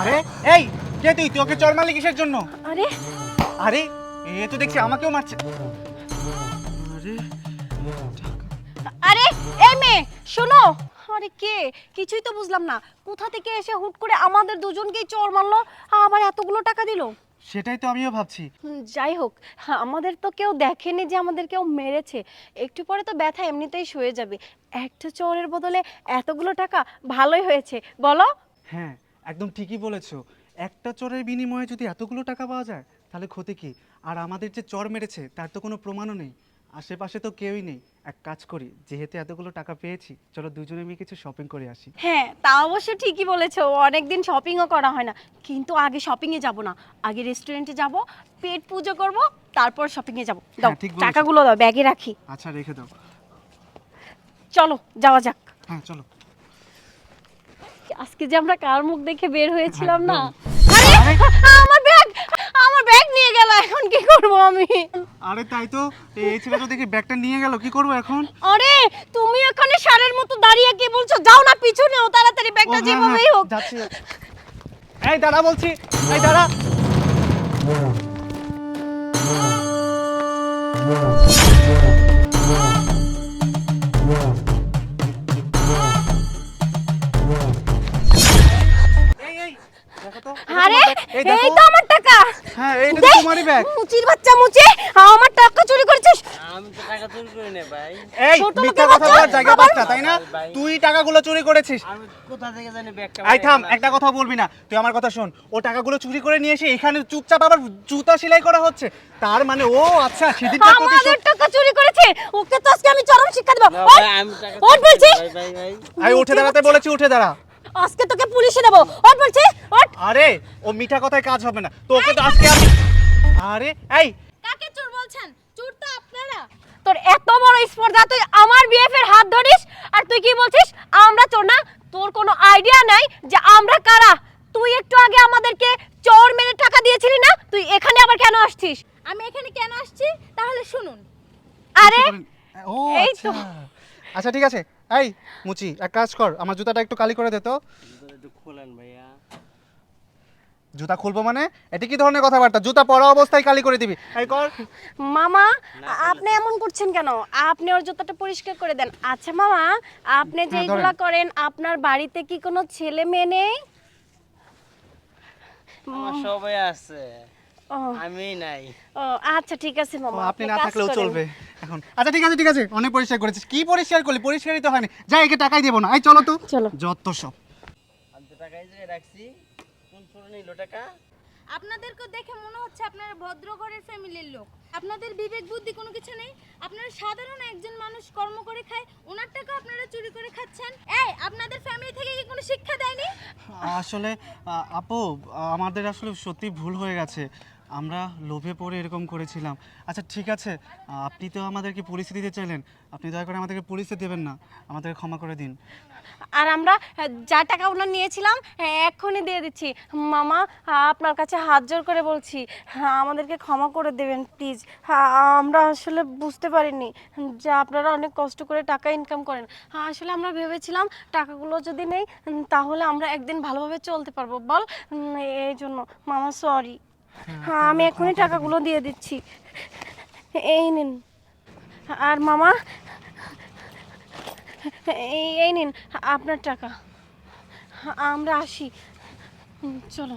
আরে এই কে তুই? তুই ওকে চর মারলি কিসের জন্য? আরে। আরে এ তো দেখছি আমাকেও মারছে। আরে আরে এই মেয়ে শোনো। আরে কে? কিছুই তো বুঝলাম না। কোথা থেকে এসে হুট করে আমাদের দুজনকেই চোর মারলো? আবার এতগুলো টাকা দিলো? সেটাই তো আমিও ভাবছি। যাই হোক হ্যাঁ, আমাদের তো কেউ দেখেনি যে আমাদের কেউ মেরেছে। একটু পরে তো ব্যথা এমনিতেই শুয়ে যাবে। একটা চোরের বদলে এতগুলো টাকা ভালোই হয়েছে। বলো? হ্যাঁ একদম ঠিকই বলেছ। একটা চরের বিনিময়ে যদি এতগুলো টাকা পাওয়া যায় তাহলে ক্ষতি কি? আর আমাদের যে চর মেরেছে তার তো কোনো প্রমাণও নেই। আশেপাশে তো কেউই নেই। এক কাজ করি যেহেতু এতগুলো টাকা পেয়েছি চলো দুজনে মিলে কিছু শপিং করে আসি। হ্যাঁ তা অবশ্য ঠিকই বলেছ। অনেকদিন শপিংও করা হয় না। কিন্তু আগে শপিংয়ে যাব না। আগে রেস্টুরেন্টে যাব পেট পুজো করব তারপর শপিংয়ে যাব। দাও হ্যাঁ, ঠিক বলেছ। টাকাগুলো দাও ব্যাগে রাখি। আচ্ছা রেখে দাও। চলো যাওয়া যাক। হ্যাঁ চলো। আজকে যে আমরা কার মুখ দেখে বের হয়েছিলাম না? আরে আমার ব্যাগ আমার ব্যাগ নিয়ে গেল এখন কি করব আমি? আরে তাই তো এই ছেলেটা দেখি ব্যাগটা নিয়ে গেল কি করব এখন? আরে তুমি এখানে সারের মতো দাঁড়িয়ে কি বলছো? যাও না পিছনেও তাড়াতাড়ি ব্যাগটা হ্যাঁ, যেভাবেই হ্যাঁ, হোক। যাচ্ছি। এই দাঁড়া বলছি এই দাঁড়া। এই এই তো আমার টাকা। হ্যাঁ এইটা তো তোমারই ব্যাগ মুচির বাচ্চা মুচি আমার টাকা চুরি করেছিস? আমি তো টাকা চুরি করি না ভাই। এই ছোট মিথ্যা কথা বলার জায়গা আবার- তাই না। তুই টাকাগুলো চুরি করেছিস। আমি কোথা থেকে জানি ব্যাগটা আই থাম একটা কথা বলবি না। তুই আমার কথা শোন। ও টাকাগুলো চুরি করে নিয়ে এসে এখানে চুপচাপ আবার জুতা সেলাই করা হচ্ছে। তার মানে ও আচ্ছা সেদিনকার আমাদের টাকা চুরি করেছে। ওকে তো আজকে আমি চরম শিক্ষা দেব। ওঠ, ভাই আমি টাকা ওঠ বলছি। ভাই ভাই ভাই। আই উঠে দাঁড়াতে বলেছি উঠে দাঁড়া। আজকে তোকে পুলিশে দেব। ওঠ বলছি ওঠ। আরে ও মিঠা কথায় কাজ হবে না। তোকে তো আজকে আমি আরে এই। কাকে চোর বলছেন? চোর তো আপনারা। তোর এত বড় স্পর্ধা তুই আমার বিএফ এর হাত ধরিস? আর তুই কি বলছিস? আমরা চোর না। তোর কোনো আইডিয়া নাই যে আমরা কারা। তুই একটু আগে আমাদেরকে চোর মেরে টাকা দিয়েছিলি না? তুই এখানে আবার কেন আসছিস? আমি এখানে কেন আসছি? তাহলে শুনুন। আরে ও এই তো। আচ্ছা। আচ্ছা ঠিক আছে। এই মুচি এক কাজ কর আমার জুতাটা একটু কালি করে দে তো। খোলেন ভাইয়া। জুতা খুলবো মানে? এটা কি ধরনের কথাবার্তা? জুতা পরা অবস্থায় কালি করে দিবি। এই কর। মামা আপনি এমন করছেন কেন? আপনি ওর জুতাটা পরিষ্কার করে দেন। আচ্ছা মামা আপনি হ্যাঁ, যেগুলা করেন আপনার বাড়িতে কি কোনো ছেলে মেয়ে নেই? আমার সবাই আছে। আমি নাই। ও আচ্ছা ঠিক আছে মামা আপনি না থাকলেও চলবে। এখন। আচ্ছা ঠিক আছে ঠিক আছে অনেক পরিষ্কার করেছিস। কি পরিষ্কার করলি? পরিষ্কারই তো হয়নি। যাই একে টাকাই দেবো না। এই চলো তো। চলো। যত সব। আমি তো টাকা এই রাখছি কোন চোর নিল টাকা? আপনাদেরকে দেখে মনে হচ্ছে আপনারা ভদ্র ঘরের ফ্যামিলির লোক। আপনাদের বিবেক বুদ্ধি কোনো কিছু নেই? আপনারা সাধারণ একজন মানুষ কর্ম করে খায় ওনার টাকা আপনারা চুরি করে খাচ্ছেন। এই আপনাদের ফ্যামিলি থেকে কি কোনো শিক্ষা দেয়নি? আসলে আপু আমাদের আসলে সত্যি ভুল হয়ে গেছে। আমরা লোভে পড়ে এরকম করেছিলাম। আচ্ছা ঠিক আছে। আপনি তো আমাদেরকে পুলিশে দিতে চাইলেন। আপনি দয়া করে আমাদেরকে পুলিশে দেবেন না। আমাদেরকে ক্ষমা করে দিন। আর আমরা যা টাকা ওনার নিয়েছিলাম হ্যাঁ, এক্ষুনি দিয়ে দিচ্ছি। মামা আপনার কাছে হাত জোর করে বলছি। হ্যাঁ, আমাদেরকে ক্ষমা করে দেবেন প্লিজ আমরা আসলে বুঝতে পারিনি যে আপনারা অনেক কষ্ট করে টাকা ইনকাম করেন। হ্যাঁ, আসলে আমরা ভেবেছিলাম টাকাগুলো যদি নেই তাহলে আমরা একদিন ভালোভাবে চলতে পারব। বল এই জন্য। মামা সরি হ্যাঁ আমি এখনই টাকাগুলো দিয়ে দিচ্ছি। এই নিন। আর মামা, এই নিন আপনার টাকা। আমরা আসি। চলো।